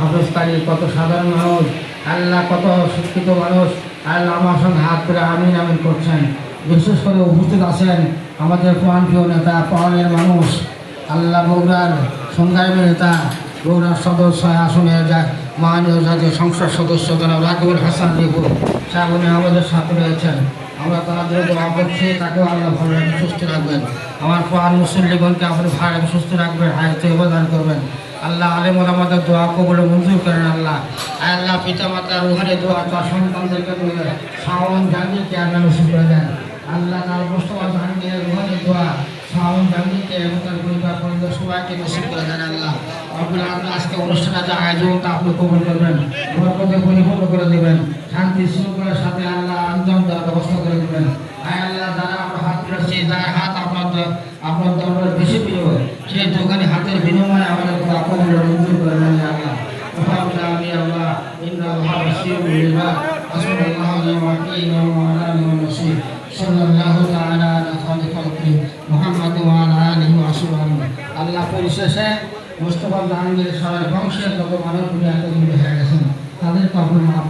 হাফেজকারী কত সাধারণ মানুষ, আল্লাহ কত শিক্ষিত মানুষ, আল্লাহ আমার সঙ্গে হাত করে আমিন আমিন করছেন। বিশেষ করে উপস্থিত আছেন আমাদের প্রাণপ্রিয় নেতা প্রাণের মানুষ, আল্লাহ বগুড়ার সংগ্রামী নেতা, বগুড়ার সদস্য, আসনের মাননীয় জাতীয় সংসদ সদস্য জনাব রাকিবুল হাসান রিপু, সাহেব আমাদের সাথে রয়েছেন। আমরা তাদের দোয়া করছি, তাকেও আল্লাহ ভালো রাখবে সুস্থ রাখবেন। আমার প্রাণ মুসল্লিগণকে আপনি ভালো সুস্থ রাখবেন, হায়াতে অবদান করবেন। আল্লাহ আলেম আমাদের দোয়া কবলে মঞ্জুর করেন আল্লাহ। আল্লাহ পিতা মাতার রুহারে দোয়া তার সন্তানদেরকে শাওন জাহাঙ্গীরকে আল্লাহ নসিব করে দেন। আল্লাহ তার মোস্তফা জাহাঙ্গীরের রুহারে দোয়া শাওন জাহাঙ্গীরকে এবং তার পরিবার পরিবার সবাইকে নসিব করে দেন আল্লাহ। আপনার আপনার আজকে অনুষ্ঠানে যে আয়োজন তা আপনি কবল করবেন, বরকতে পরিপূর্ণ করে দেবেন। শান্তি শৃঙ্খলার সাথে আল্লাহ আঞ্জাম দেওয়ার ব্যবস্থা করে দেবেন আয় আল্লাহ যারা আমরা জায়গায় হাত আপনার আপনার দরবার বেশি প্রিয়, সেই দোকানে হাতের বিনিময়ে আমাদের আপনার মঞ্জুর করে মনে আল্লাহ। আল্লাহ পরিশেষে মোস্তফা জাহাঙ্গীর সবাই বংশের লোক মানুষ হয়ে গেছেন তাদের কবর মাফ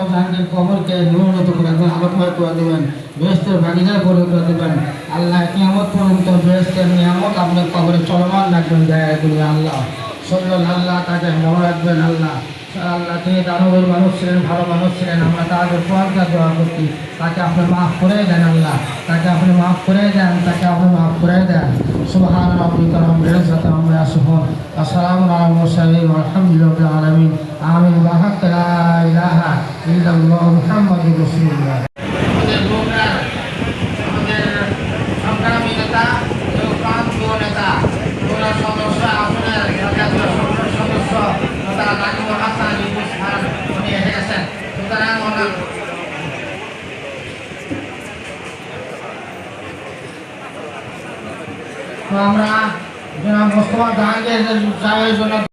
করে মোস্তফা জাহাঙ্গীর কবরকে নুরনত করে আলোকময় করে দেবেন বেহস্তের বাগিচায় পরে করে দেবেন। আল্লাহ নিয়ামত পর্যন্ত বেহস্তের নিয়ামত আপনার কবরে চলমান রাখবেন, দয়া করে আল্লাহ। সল্লাল আল্লাহ তাকে মনে রাখবেন, আল্লাহ। আল্লাহ তিনি দানবের মানুষ ছিলেন, ভালো মানুষ ছিলেন, আমরা তাদের পরকা দোয়া করছি তাকে আপনি মাফ করে দেন, আল্লাহ। তাকে আপনি মাফ করে দেন, তাকে আপনি মাফ করে দেন। সুবহান রাব্বিকা রাব্বিল ইয়াসিফুন আসসালামু আলাল মুরসালিন ওয়ালহামদুলিল্লাহি আলামিন। আমিন। ওয়া হাক্কা লা ইলাহা ইল্লাল্লাহ মুহাম্মাদুর রাসূলুল্লাহ। আমরা জনাব মোস্তফা জাহাঙ্গীর সাহেবের জন্য